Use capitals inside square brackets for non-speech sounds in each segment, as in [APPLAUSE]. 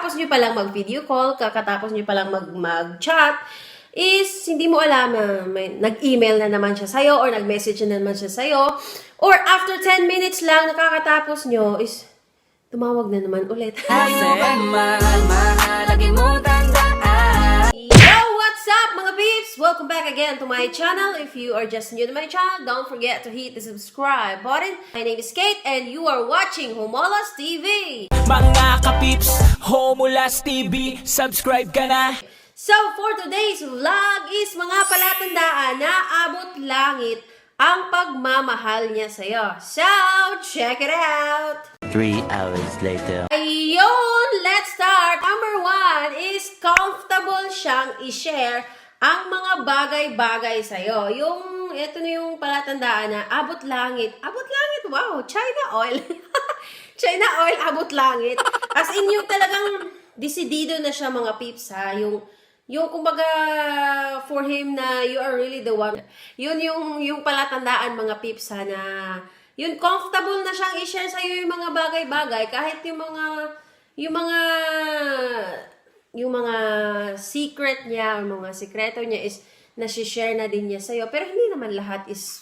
kakatapos nyo palang mag-video call, kakatapos nyo palang mag- mag-chat, is hindi mo alam na may, nag-email na naman siya sa'yo or nag-message na naman siya sa'yo. Or after 10 minutes lang nakakatapos nyo is tumawag na naman ulit. tandaan Yo, what's up mga peeps? Welcome back again to my channel. If you are just new to my channel, don't forget to hit the subscribe button. My name is Kate and you are watching Homolas TV. Mga kapips, Homulas TV, subscribe ka na So, for today's vlog is mga palatandaan na abot langit ang pagmamahal niya sa'yo. So, check it out! Three hours later. Ayun! Let's start! Number one is comfortable siyang i-share ang mga bagay-bagay sa'yo. Yung, ito na yung palatandaan na abot langit. Abot langit, wow! China oil. [LAUGHS] China oil, abot langit. As in, yung talagang desidido na siya mga peeps ha. Yung, yung kumbaga for him na you are really the one. Yun yung, yung palatandaan mga peeps ha na yun, comfortable na siyang i-share sa'yo yung mga bagay-bagay kahit yung mga yung mga yung mga secret niya or mga sikreto niya is nasi-share na din niya sa'yo. Pero hindi naman lahat is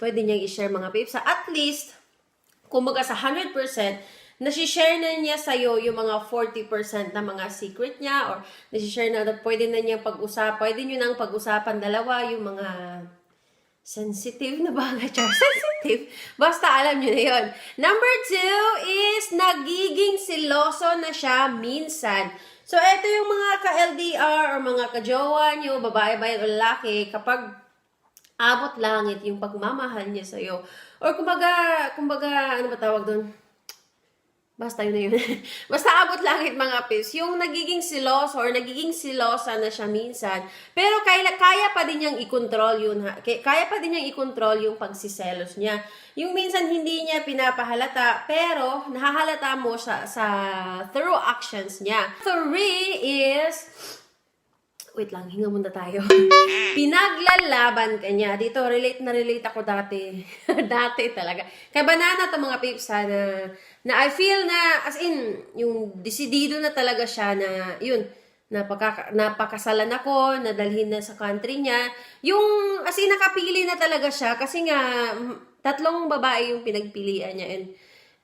pwede niyang i-share mga peeps. At least, kumbaga sa 100%, nasi-share na niya sa'yo yung mga 40% na mga secret niya or nasi-share na pwede na niyang pag-usapan, pwede niyo nang pag-usapan dalawa yung mga sensitive na bagay. [LAUGHS] Char, sensitive. Basta alam nyo na yun. Number two is nagiging siloso na siya minsan. So, ito yung mga ka-LDR or mga ka-jowa nyo, babae ba yan o lalaki, kapag abot langit yung pagmamahal niya sa'yo. Or kumbaga, kumbaga, ano ba tawag doon? Basta yun na yun. [LAUGHS] Basta abot langit mga pis. Yung nagiging siloso or nagiging silosa na siya minsan. Pero kaya, kaya pa din niyang i-control yun. Ha? Kaya, pa din niyang i-control yung pagsiselos niya. Yung minsan hindi niya pinapahalata. Pero nahahalata mo sa, sa through actions niya. Three is Wait lang, hinga muna tayo. [LAUGHS] Pinaglalaban ka niya. Dito, relate na relate ako dati. [LAUGHS] dati talaga. Kay banana to mga peeps ha, na, na I feel na, as in, yung desidido na talaga siya na, yun, napaka, napakasalan ako, nadalhin na sa country niya. Yung, as in, nakapili na talaga siya kasi nga, tatlong babae yung pinagpilian niya and,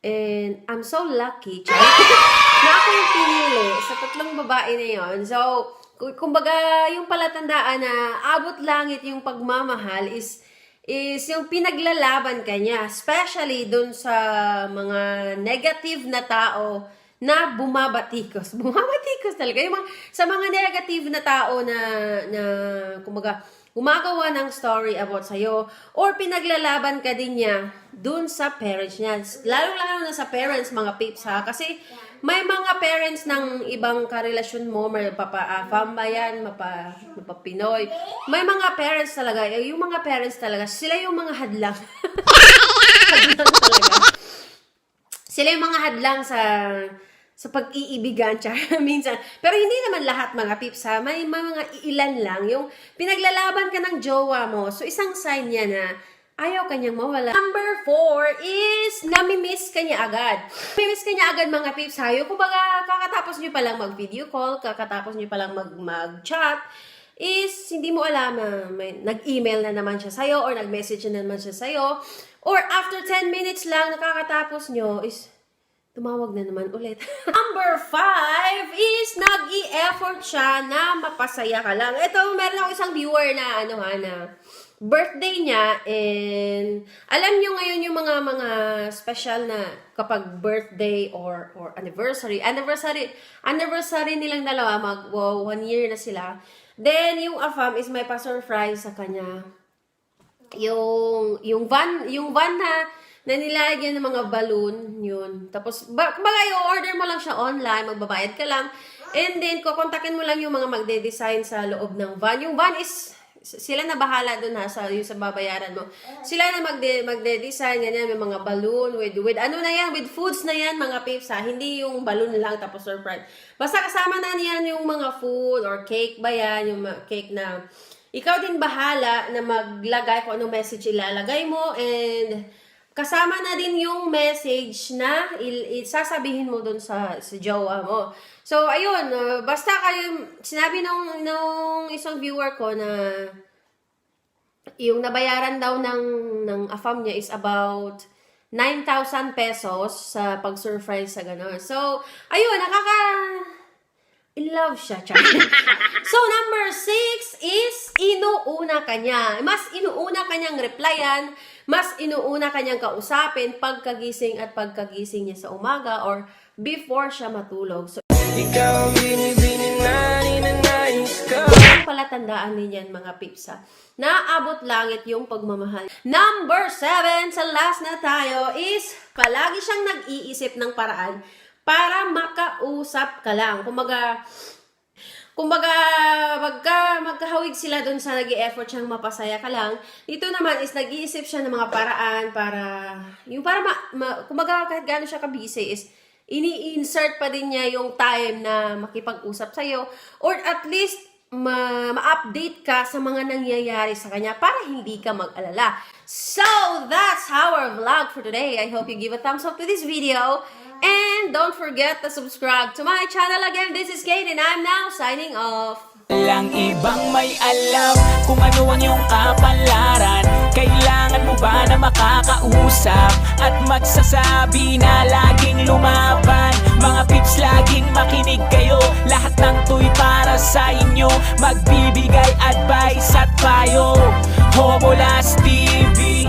and I'm so lucky, Chay, [LAUGHS] na ako yung pinili sa tatlong babae na yon. So, kumbaga, yung palatandaan na abot langit yung pagmamahal is is yung pinaglalaban ka niya. Especially dun sa mga negative na tao na bumabatikos. [LAUGHS] Bumabatikos talaga. Yung mga, sa mga negative na tao na, na kumbaga, gumagawa ng story about sa'yo or pinaglalaban ka din niya dun sa parents niya. Lalo-lalo na sa parents, mga peeps ha. Kasi may mga parents ng ibang karelasyon mo, may papa uh, ba yan, mapa, mapa. May mga parents talaga, eh, yung mga parents talaga, sila yung mga hadlang. hadlang [LAUGHS] talaga. Sila yung mga hadlang sa sa pag-iibigan, [LAUGHS] char, minsan. Pero hindi naman lahat mga pips ha. May mga ilan lang. Yung pinaglalaban ka ng jowa mo. So, isang sign niya na ayaw kanyang mawala. Number four is namimiss ka niya agad. Namimiss ka niya agad mga pips ha. Yung kumbaga, kakatapos niyo palang mag-video call, kakatapos niyo palang mag- mag-chat, is hindi mo alam na may, nag-email na naman siya sa'yo or nag-message na naman siya sa'yo. Or after 10 minutes lang nakakatapos nyo is tumawag na naman ulit. [LAUGHS] Number five is nag-i-effort siya na mapasaya ka lang. Ito, meron ako isang viewer na ano ha, na birthday niya and alam nyo ngayon yung mga mga special na kapag birthday or or anniversary anniversary anniversary nilang dalawa mag wow, one year na sila. Then yung afam is may pa-surprise sa kanya. Yung yung van yung van na na nilagyan ng mga balloon yun. Tapos ba, baga i-order mo lang siya online magbabayad ka lang. And then kukontakin mo lang yung mga magde-design sa loob ng van. Yung van is sila na bahala doon ha sa yung sa babayaran mo. Sila na magde magde-design ganyan may mga balloon with with ano na yan with foods na yan mga peeps ha. Hindi yung balloon lang tapos surprise. Basta kasama na niyan yung mga food or cake ba yan yung cake na ikaw din bahala na maglagay kung anong message ilalagay mo and kasama na din yung message na il- il- sasabihin mo dun sa, sa jowa mo. So, ayun, uh, basta kayo, sinabi nung, nung isang viewer ko na yung nabayaran daw ng, ng AFAM niya is about 9,000 pesos sa pag-surprise sa gano'n. So, ayun, nakaka... In love siya, [LAUGHS] so, number six is inuuna kanya. Mas inuuna kanyang replyan, mas inuuna kanyang kausapin pagkagising at pagkagising niya sa umaga or before siya matulog. So, Ang palatandaan din yan, mga pipsa. Naabot langit yung pagmamahal. Number seven, sa last na tayo, is palagi siyang nag-iisip ng paraan para makausap ka lang. Kumaga, kumbaga, magka, magkahawig sila dun sa nag effort siyang mapasaya ka lang. Dito naman is nag-iisip siya ng mga paraan para, yung para, ma, ma, kumbaga, kahit gano'n siya ka-busy is, ini-insert pa din niya yung time na makipag-usap sa'yo or at least ma- ma-update ka sa mga nangyayari sa kanya para hindi ka mag-alala. So, that's our vlog for today. I hope you give a thumbs up to this video. And don't forget to subscribe to my channel again. This is Kate and I'm now signing off. Lang ibang may alam kung ano ang iyong kapalaran kailangan mo ba na makakausap At magsasabi na laging lumaban? Mga pips laging makinig kayo. Lahat ng tuy para sa inyo. Magbibigay advice at payo. Homolas TV